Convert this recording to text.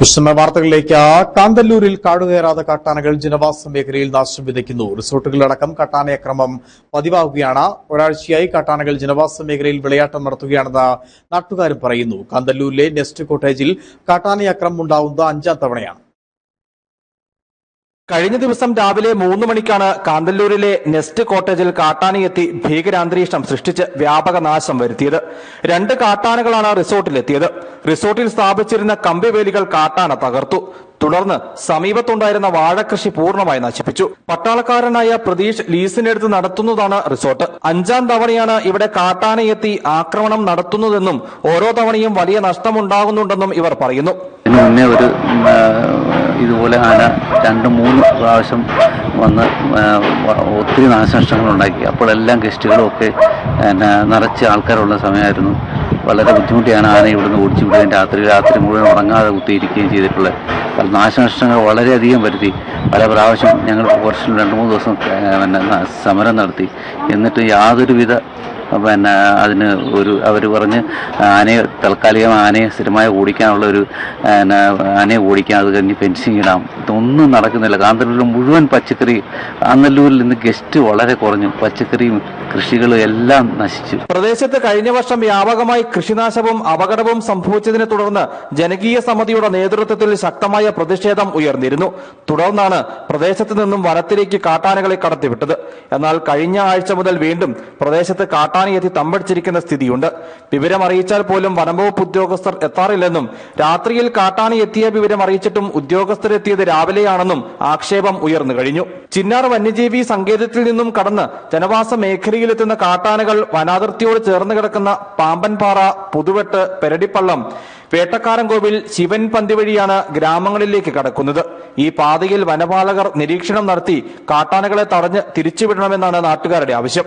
വിഷമ വാർത്തകളിലേക്ക് കാന്തല്ലൂരിൽ കാടുകയറാതെ കാട്ടാനകൾ ജനവാസ മേഖലയിൽ നാശം വിതയ്ക്കുന്നു. റിസോർട്ടുകളിലടക്കം കാട്ടാനയക്രമം പതിവാകുകയാണ് ഒരാഴ്ചയായി കാട്ടാനകൾ ജനവാസ മേഖലയിൽ വിളയാട്ടം നടത്തുകയാണെന്ന് നാട്ടുകാരും പറയുന്നു. കാന്തല്ലൂരിലെ നെസ്റ്റ് കോട്ടേജിൽ കാട്ടാനയക്രമം ഉണ്ടാവുന്നത് അഞ്ചാം തവണയാണ്. കഴിഞ്ഞ ദിവസം രാവിലെ മൂന്ന് മണിക്കാണ് കാന്തല്ലൂരിലെ നെസ്റ്റ് കോട്ടേജിൽ കാട്ടാനയെത്തി ഭീകരാന്തരീക്ഷം സൃഷ്ടിച്ച് വ്യാപക നാശം വരുത്തിയത്. രണ്ട് കാട്ടാനകളാണ് റിസോർട്ടിലെത്തിയത്. റിസോർട്ടിൽ സ്ഥാപിച്ചിരുന്ന കമ്പിവേലികൾ കാട്ടാന തകർത്തു. തുടർന്ന് സമീപത്തുണ്ടായിരുന്ന വാഴകൃഷി പൂർണമായി നശിപ്പിച്ചു. പട്ടാളക്കാരനായ പ്രതീഷ് ലീസിനെടുത്ത് നടത്തുന്നതാണ് റിസോർട്ട്. അഞ്ചാം തവണയാണ് ഇവിടെ കാട്ടാനയെത്തി ആക്രമണം നടത്തുന്നതെന്നും ഓരോ തവണയും വലിയ നഷ്ടമുണ്ടാകുന്നുണ്ടെന്നും ഇവർ പറയുന്നു. ഒരു ഇതുപോലെ ആന രണ്ട് മൂന്ന് പ്രാവശ്യം വന്ന് ഒത്തിരി നാശനഷ്ടങ്ങൾ ഉണ്ടാക്കി അപ്പോഴെല്ലാം ഗസ്റ്റുകളും പിന്നെ നിറച്ച് ആൾക്കാരുള്ള സമയമായിരുന്നു. വളരെ ബുദ്ധിമുട്ടിയാണ് ആന ഇവിടുന്ന് ഓടിച്ചു വിടുകയും രാത്രി രാത്രി മുഴുവൻ ഉറങ്ങാതെ കുത്തിയിരിക്കുകയും ചെയ്തിട്ടുള്ളത്. പല നാശനഷ്ടങ്ങൾ വളരെയധികം വരുത്തി. പല പ്രാവശ്യം ഞങ്ങൾ കുറച്ച് രണ്ട് മൂന്ന് ദിവസം സമരം നടത്തി. എന്നിട്ട് യാതൊരുവിധ പിന്നെ അതിന് ഒരു അവർ പറഞ്ഞ് ആനയെ താൽക്കാലികം ആനയെ സ്ഥിരമായി ഓടിക്കാനുള്ള ഒരു ആനയെ ഓടിക്കാൻ അത് കഴിഞ്ഞ് ഫെൻസിങ് ഇടാം. ഇതൊന്നും നടക്കുന്നില്ല. കാന്തല്ലൂരിൽ മുഴുവൻ പച്ചക്കറി കാന്തല്ലൂരിൽ നിന്ന് ഗസ്റ്റ് വളരെ കുറഞ്ഞു. പച്ചക്കറിയും കൃഷികളും എല്ലാം നശിച്ചു. പ്രദേശത്ത് കഴിഞ്ഞ വർഷം വ്യാപകമായി കൃഷിനാശവും അപകടവും സംഭവിച്ചതിനെ തുടർന്ന് ജനകീയ സമിതിയുടെ നേതൃത്വത്തിൽ ശക്തമായ പ്രതിഷേധം ഉയർന്നിരുന്നു. തുടർന്നാണ് പ്രദേശത്ത് നിന്നും വനത്തിലേക്ക് കാട്ടാനകളെ കടത്തിവിട്ടത്. എന്നാൽ കഴിഞ്ഞ ആഴ്ച മുതൽ വീണ്ടും പ്രദേശത്ത് കാട്ടാനയെത്തി തമ്പടിച്ചിരിക്കുന്ന സ്ഥിതിയുണ്ട്. വിവരം അറിയിച്ചാൽ പോലും വനംവകുപ്പ് ഉദ്യോഗസ്ഥർ എത്താറില്ലെന്നും രാത്രിയിൽ കാട്ടാന എത്തിയ വിവരം അറിയിച്ചിട്ടും ഉദ്യോഗസ്ഥരെത്തിയത് രാവിലെയാണെന്നും ആക്ഷേപം ഉയർന്നു കഴിഞ്ഞു. ചിന്നാർ വന്യജീവി സങ്കേതത്തിൽ നിന്നും കടന്ന് ജനവാസ മേഖലയിലെത്തുന്ന കാട്ടാനകൾ വനാതിർത്തിയോട് ചേർന്ന് കിടക്കുന്ന പാമ്പൻപാറ പുതുവെട്ട് പെരടിപ്പള്ളം വേട്ടക്കാരൻകോവിൽ ശിവൻ പന്തി വഴിയാണ് ഗ്രാമങ്ങളിലേക്ക് കടക്കുന്നത്. ഈ പാതയിൽ വനപാലകർ നിരീക്ഷണം നടത്തി കാട്ടാനകളെ തടഞ്ഞ് തിരിച്ചുവിടണമെന്നാണ് നാട്ടുകാരുടെ ആവശ്യം.